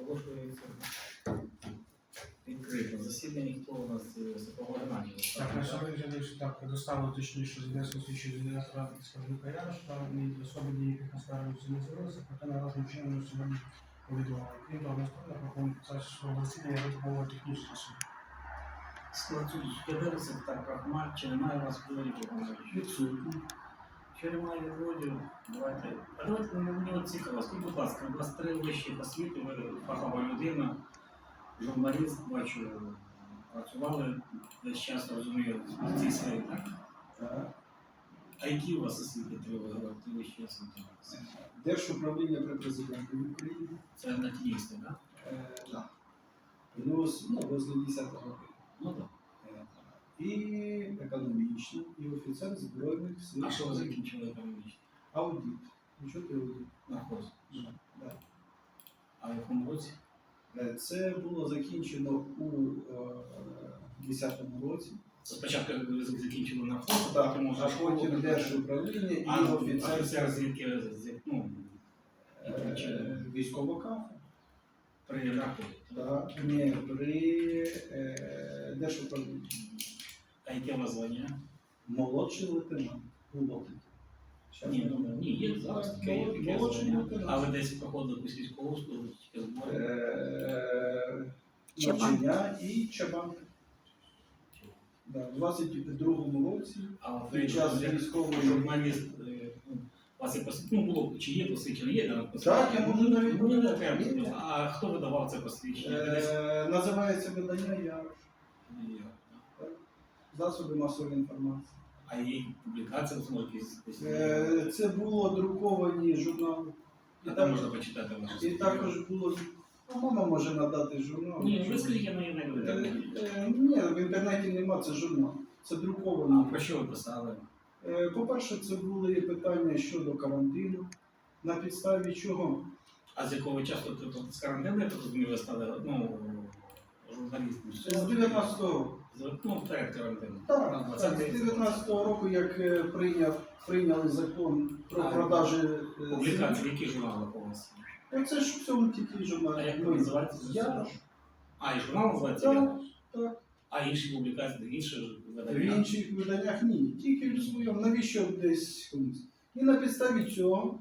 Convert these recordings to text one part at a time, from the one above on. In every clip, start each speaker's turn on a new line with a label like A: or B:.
A: оголошується відкрито. Засідання хто у нас е, Святого Геннадія.
B: Так, на сьогодні вже так предоставили точніше з Одеського слідчого з ради скаржника Яна, що ні особи ніяких насправді не з'явилися, проте належним чином сьогодні повідомили. Крім того, наступне це свого засідання суд.
A: Склад суду з'явився так Рахман, чи немає у вас відводів Відсутні. Що немає відводів, давайте. А давайте мені от цікаво, скажіть, будь ласка, у вас три вищі освіти, ви фахова людина, журналіст, бачу, працювали весь час, розумію, в цій сфері, так?
C: Так.
A: А які у вас освіти три ви вищі освіти?
C: Держуправління при президенті України.
A: Це на тіністи, так?
C: Да. Плюс, ну, возле 10 роки.
A: Ну так.
C: Е, І економічний, і офіцер Збройних сил.
A: А що ви закінчили економічно?
C: Аудит. Ну, що ти аудит?
A: Наркоз.
C: Да.
A: А в якому році?
C: Е, Це було закінчено у е, 10-му році.
A: Спочатку закінчили наркоз,
C: Так,
A: потім вже
C: а
A: школу.
C: потім держуправління і
A: А
C: офіцер
A: офіцер звідки ну,
C: е, військова
A: при наркозі.
C: Так, ні, при е, держуправлінні.
A: А яке у вас звання?
C: Молодший лейтенант. Було
A: Ні, ну, ні, є зараз таке, є таке
C: Молодший
A: звання.
C: лейтенант.
A: А ви десь проходили якусь військову службу, чи збори?
C: Е,
D: Чабан.
C: навчання і чабан. Да, в 22-му році
A: А ви
C: під час
A: як
C: військової
A: журналіст, е, ну, у вас є пос- ну, було, чи є посвідчення, є да,
C: Так, я можу навіть
A: Ну, не треба. А хто видавав це посвідчення? Десь-
C: е, називається видання
A: я.
C: Засоби масової інформації.
A: А є публікація, ну, якісь?
C: Е, це було друковані журнали.
A: А там можна почитати ваше
C: І також було. Ну, мама може надати журнал.
A: Ні, ви скажіть, я не не
C: Е,
A: не-
C: е, Ні, в інтернеті нема, це журнал. Це
A: А про що ви писали?
C: Е, По-перше, це були питання щодо карантину, на підставі чого
A: А з якого часу ти тут з карантину, я так розумію, ви стали ну, журналістом?
C: з 19-го року.
A: Ну, перед карантином.
C: Так,
A: На
C: так,
A: 20-й.
C: з 19-го року, як е, прийняв, прийняли закон про
A: А,
C: продажі е,
A: Публікації, які журнали вас?
C: землі. Це ж в цьому тільки.
A: А як
C: Ну,
A: називається?
C: Я
A: А, і журнал називається?
C: Так, так.
A: А інші публікації, інші ж
C: в
A: видання?
C: інших виданнях ні. Тільки в своєму. Навіщо десь комусь? І на підставі цього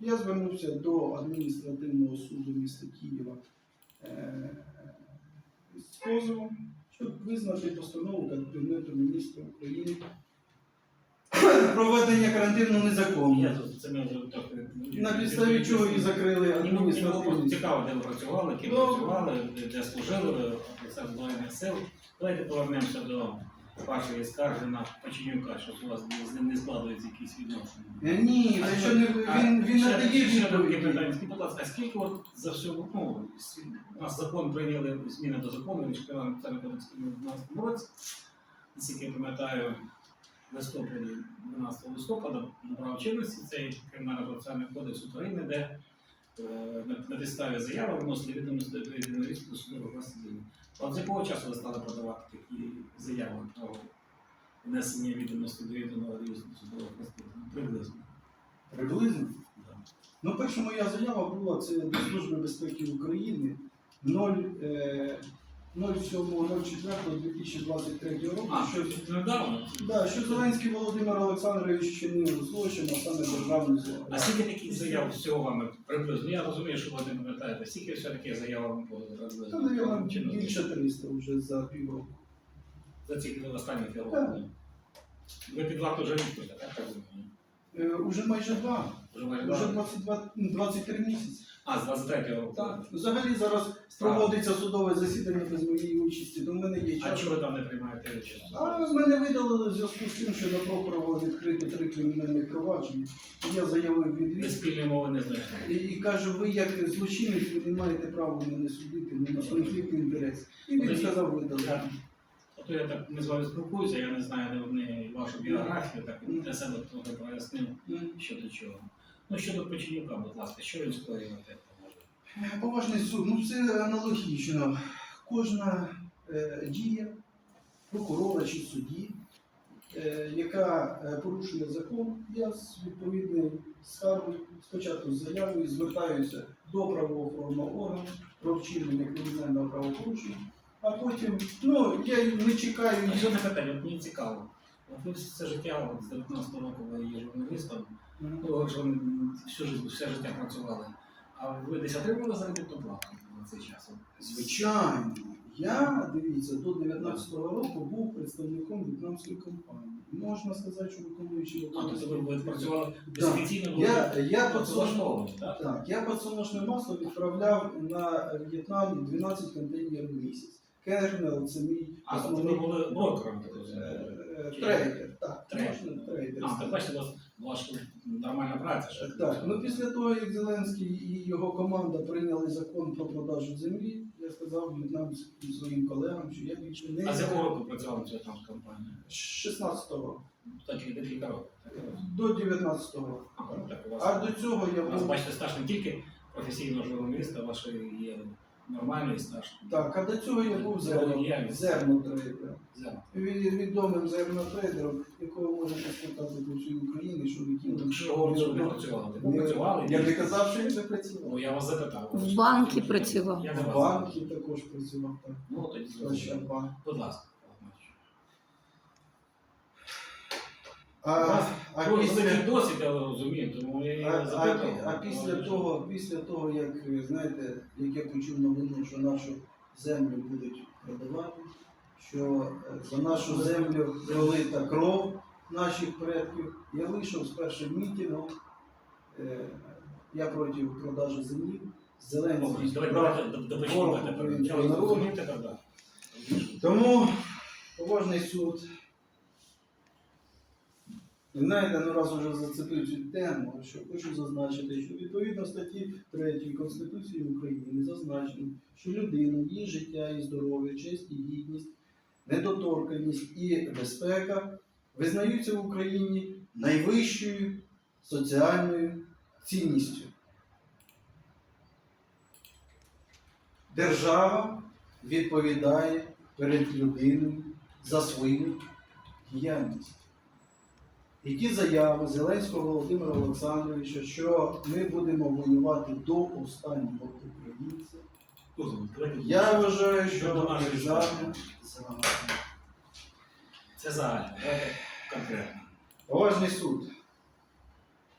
C: я звернувся до адміністративного суду міста Києва е, з позовом, щоб визнати постанову Кабінету міністра України. Проведення карантину
A: Я
C: незаконно.
A: тут це ми вже трохи...
C: На підставі чого і закрили адміністративний.
A: цікаво, де ви працювали, ким
C: Ну.
A: працювали, де, де служили, офіцер Збройних сил. Давайте повернемося до вашої скарги на Печенюка, що у вас з ним не складуються якісь відношення.
C: Е, Ні,
A: А що-
C: не він, він
A: ще-
C: надає
A: ще таке питання. Скажіть, будь ласка, а скільки от за все, ну, у нас закон прийняли зміни до закону, він школа національний кодекс у 2012 році, наскільки я пам'ятаю, в листопаді, 12 листопада набрав чинності цей кримінальний процесуальний кодекс України, де е, на, підставі заяви вносили відомості до єдиного різку до судових От з якого часу ви стали подавати такі заяви про внесення відомості до єдиного реєстру судових конституції? Приблизно.
C: Приблизно.
A: Да.
C: Ну, перша моя заява була це до Служби безпеки України 0, е, 07.04.2023 року,
A: А,
C: що,
A: недавно?
C: да, що Зеленський Володимир Олександрович чинив злочин, а саме державну злочин.
A: А скільки таких заяв всього вами приблизно? Я розумію, що ви не пам'ятаєте. Скільки все таки заяв вам приблизно? Чи не
C: більше 300 вже за півроку.
A: За ці останні півроку? Ви під варту вже відповіді, так?
C: Е, уже майже два,
A: Вже майже два.
C: 22, 23 місяці.
A: А, з 23-го року.
C: Так. Взагалі зараз проводиться судове засідання без моєї участі, то в мене є
A: А
C: час.
A: чого ви там не приймаєте участь?
C: А мене видалили в зв'язку з тим, що на прокурора відкрито три кримінальні провадження. Я заявив
A: Ви спільної мови не знайшли.
C: і, і кажу, ви як злочинець, ви не маєте права мене судити, у нас конфлікт інтересів. І він сказав видалити.
A: Я- Ото я так ми з вами спілкуюся, я не знаю, де вони вашу біографію, так для себе трохи пояснив, що до чого. Ну, щодо Печенюка, будь ласка, що він скоїв на те може?
C: Поважний суд, ну це аналогічно. Кожна е, дія прокурора чи судді, е, яка е, порушує закон, я з відповідною скаргою, спочатку з заявою звертаюся до правоохоронного органу про вчинення кримінального правопорушення, а потім, ну, я не чекаю.
A: Що не питання, мені цікаво. Ви все життя, з 19 року ви є журналістом, Що ви всю життя, все життя працювали. А ви десь отримали заробітну плату на цей час?
C: Звичайно, я дивіться до 19-го року був представником в'єтнамської компанії. Можна сказати, що виконуючий
A: А, тобто ви, працювали були
C: Я, я
A: влаштовані, так?
C: так, я подсолнечне масло відправляв на В'єтнам 12 контейнерів в місяць. Кернел це мій
A: А, тобто ви
C: основний
A: були брокером, так
C: е,
A: розумію?
C: е, трейдер. Так,
A: Трейдер.
C: можна трейдер.
A: А, так бачите, у вас була ж нормальна праця. що-
C: Так, ну після того, як Зеленський і його команда прийняли закон про продажу землі, я сказав в'єтнамським своїм колегам, що я більше не
A: А з якого року працювала ця там компанія?
C: з 16-го року
A: Так, і декілька років.
C: до 19-го року.
A: А, так, у вас,
C: А до цього я
A: у вас, бачите, стаж не тільки професійного журналіста, ваш є нормальний стаж.
C: так, а до цього я був
A: Зерно-
C: зерно, зернотрейдером. Відомим зернотрейдером, якого можете спитати по всій Україні, що ви
A: Ну, Що ви не працювали? Ви працювали?
C: Я не казав, що я не працював.
A: Ну, я вас запитав.
D: В банки працював.
A: Я
C: В банки також працював. Так.
A: Ну, тоді Будь ласка.
C: А, а після...
A: я розумію, тому я
C: А, а, а після того, після того, як знаєте, як я почув новину, що нашу землю будуть продавати, що е, за нашу землю пролита кров наших предків, я вийшов з першим мітингом. Е, Я проти продажу землі. Зеленський
A: Давай, до-
C: ворог
A: тепер.
C: українського народу. Тому поважний суд. І знаєте, ну раз уже зацепив цю тему, що хочу зазначити, що відповідно статті 3 Конституції України зазначено, що людина, її життя і здоров'я, честь і гідність, недоторканність і безпека визнаються в Україні найвищою соціальною цінністю. Держава відповідає перед людиною за свою діяльність. І ті заяви Зеленського Володимира Олександровича, що ми будемо воювати до останнього українця, я вважаю,
A: Що
C: держава
A: справи. Це загально, давайте конкретно.
C: Поважний суд,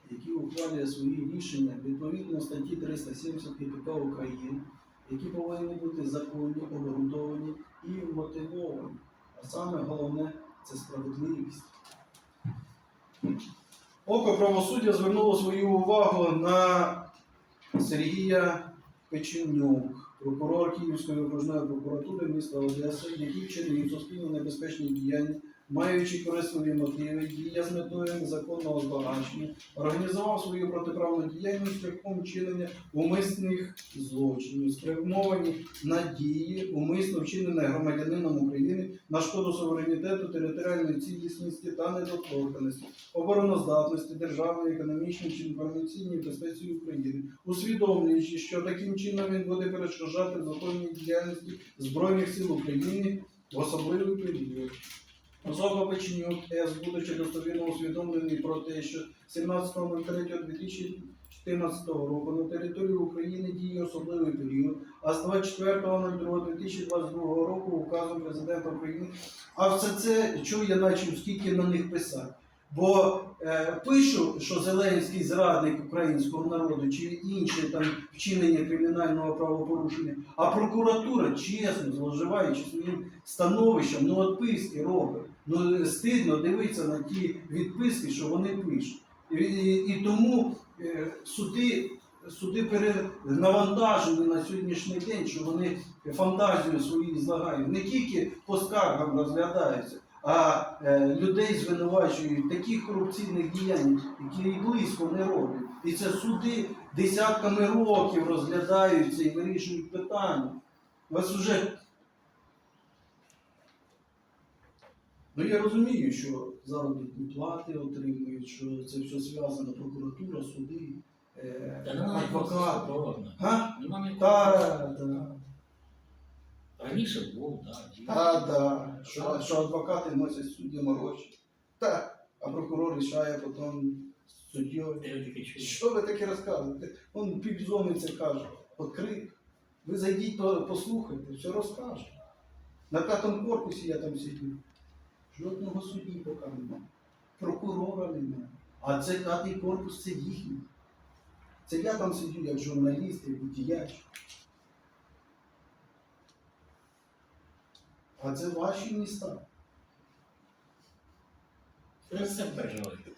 C: який ухвалює свої рішення відповідно статті 370 КПК України, які повинні бути законні, обґрунтовані і мотивовані. А саме головне це справедливість. Око правосуддя звернуло свою увагу на Сергія Печенюк, прокурор Київської окружної прокуратури міста Одеси, який вчинив суспільно небезпечні діяння маючи корисливі мотиви, дія з метою незаконного збагачення, організував свою протиправну діяльність шляхом вчинення умисних злочинів, спрямовані на дії, умисно вчинені громадянином України на шкоду суверенітету, територіальної цілісності та недоторканості, обороноздатності державної, економічної чи інформаційній безпеці України, усвідомлюючи, що таким чином він буде перешкоджати законній діяльності Збройних сил України в особливий період. Особа Печенюк С, будучи достовірно усвідомлений про те, що 17.03.2014 року на території України діє особливий період, а з 24.02.2022 року указом президента України. А все це чує, наче скільки на них писати. Бо е, пишу, що Зеленський зрадник українського народу чи інше там вчинення кримінального правопорушення, а прокуратура чесно зловживаючи своїм становищем, ну відписки робить. Ну стидно дивитися на ті відписки, що вони пишуть. І, і, і тому е, суди, суди перенавантажені на сьогоднішній день, що вони фантазію свою злагають. Не тільки по скаргам розглядаються, а е, людей звинувачують таких корупційних діянь, які і близько не роблять. І це суди десятками років розглядаються і вирішують питання. У вас вже Ну я розумію, що заробітні плати отримують, що це все зв'язано прокуратура, суди, е,
A: немає
C: адвокат. Га?
A: Ніякого.
C: Та, та,
A: Раніше був, так.
C: та, та. Що, що адвокати носять суддям гроші. Та, а прокурор рішає потім суддєю. Що ви таке розказуєте? Он півзони це каже. Відкрито. Ви зайдіть, послухайте, все розкаже. На п'ятому корпусі я там сидів. Жодного судді поки немає. Прокурора немає. А це п'ятий корпус це їхній. Це я там сидів як журналіст, як діяч. А це ваші міста.
A: Це все переживаєте.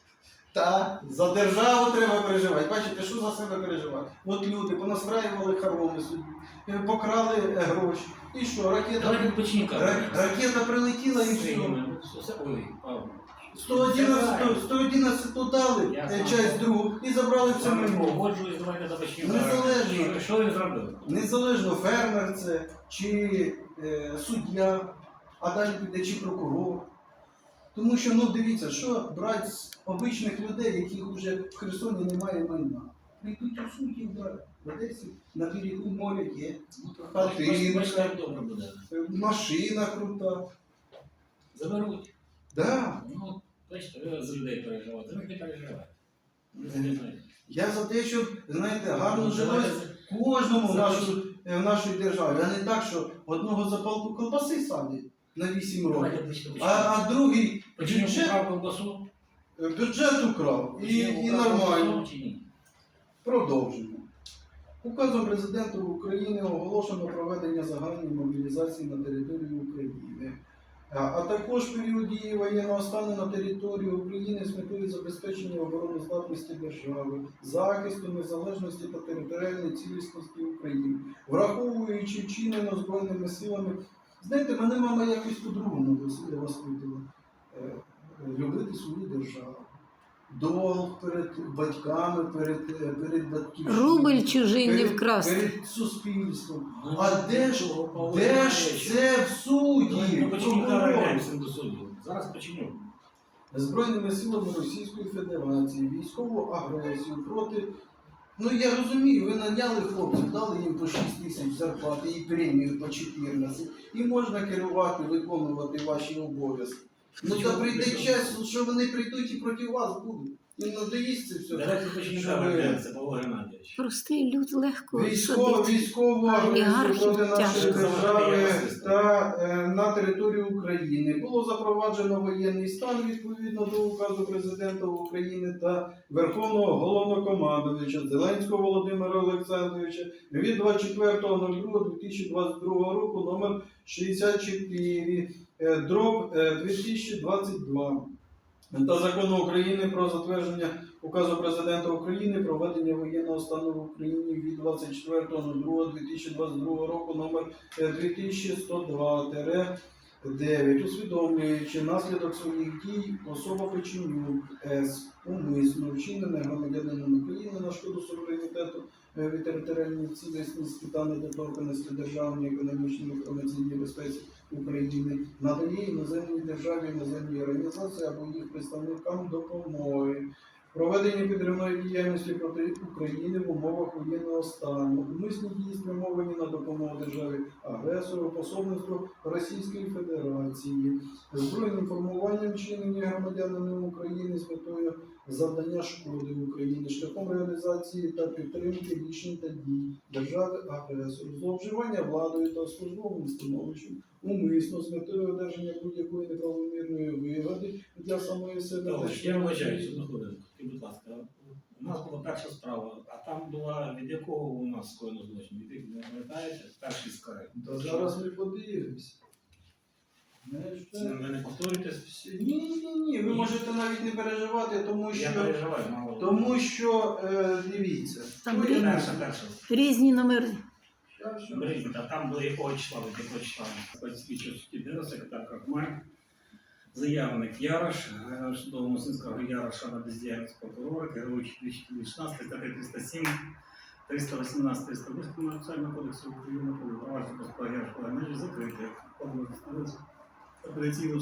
C: Та за державу треба переживати. Бачите, що за себе переживати? От люди понастраювали хороми собі, е, покрали е, гроші. І що, ракета,
A: відпочинка.
C: ракета прилетіла і все.
A: Все, ой, Павло.
C: 111, 111 дали
A: Я
C: е,
A: знаю.
C: часть другу і забрали все майно.
A: Погоджуюсь, давайте започнемо.
C: Незалежно.
A: Що- Що він зробив?
C: Незалежно фермер це, чи е, суддя, а далі піде чи прокурор. Тому що, ну дивіться, що брати з обичних людей, яких вже в Херсоні немає майна. Прийдуть у суд і брати. В Одесі на берегу моря є, Хатинка.
A: добре буде.
C: е, машина крута.
A: Заберуть.
C: Да.
A: Ну, бачите, ви з людей переживаєте. Ви не переживаєте. Ви не знаєте.
C: Я за те, щоб, знаєте, гарно
A: Ну,
C: жилось
A: давайте
C: кожному в, нашу, е, в нашій державі, а не так, що одного запалку колбаси садять на 8 років,
A: Давайте
C: а, а другий Бюджет,
A: поправку колбасу.
C: е, бюджет украв і,
A: Почнемо
C: і нормально.
A: колбасу чи ні?
C: Продовжуємо. Указом президента України оголошено проведення загальної мобілізації на території України, а, а також період дії воєнного стану на території України з метою забезпечення обороноздатності держави, захисту незалежності та територіальної цілісності України, враховуючи вчинено збройними силами. Знаєте, мене мама якось по-другому. Е, е, Любити свою державу. Долг перед батьками, перед, перед батьківщиною.
D: Рубль чужий не вкрасти.
C: Перед суспільством.
A: Ну,
C: А де ж, де ж це в суді?
A: Давайте ми почнемо до суду. Зараз почнемо.
C: Збройними силами Російської Федерації, військову агресію проти. Ну я розумію, ви наняли хлопців, дали їм по 6 тисяч зарплати і премію по 14, і можна керувати, виконувати ваші обов'язки. Ну та прийде час, що вони прийдуть і проти вас будуть. Надоїсть це все.
A: Давайте почнемо
C: Що
A: Павло Геннадійович.
D: Простий люд легко
C: Військово,
D: судити.
C: військову
D: А олігархів
C: проти нашої
D: тяжко.
C: держави та е, на території України було запроваджено воєнний стан відповідно до указу президента України та Верховного головнокомандувача Зеленського Володимира Олександровича від 24.02.2022 року номер 64 е, дроб е, 2022 та закону України про затвердження указу президента України про введення воєнного стану в Україні від 24.02.2022 року номер е, 2102-9, усвідомлюючи наслідок своїх дій особа Печенюк С. умисно вчинене громадянином України на шкоду суверенітету е, від територіальної цілісності та недоторканості державної економічної інформаційної безпеці України надає іноземній державі, іноземній організації або їх представникам допомоги. Проведення підривної діяльності проти України в умовах воєнного стану, умисні дії спрямовані на допомогу державі агресору, пособництву Російської Федерації, збройним формуванням чинення громадянами України з метою завдання шкоди Україні шляхом реалізації та підтримки рішень та дій держави агресору, зловживання владою та службовим становищем, умисно з метою одержання будь-якої неправомірної вигоди для самої себе.
A: Товариш, я
C: сім'ї.
A: одну хвилинку. Будь ласка, у нас була перша справа, а там була від якого у нас скоєно злочин? Від якого, не пам'ятаєте? Перший скарай.
C: Та зараз ми подивимося.
A: Ви?
C: Ні, ні, ні, ви можете навіть не переживати, тому
A: Я
C: що,
A: переживаю, мало.
C: тому що е, дивіться.
D: Там
C: хто
D: різні.
A: Перша, перша.
D: Різні номери.
A: Беріть, а там до якого числа, від якого числа? Слідчого судді, секретар Крахмаль, заявник Ярош, е, судового Мосинського Яроша на бездіяльність прокурора, керуючи 2016, 303, 307, 318, 308 Національного кодексу України, про провадження по справі Яроша Геннадійовича закрити. aparecido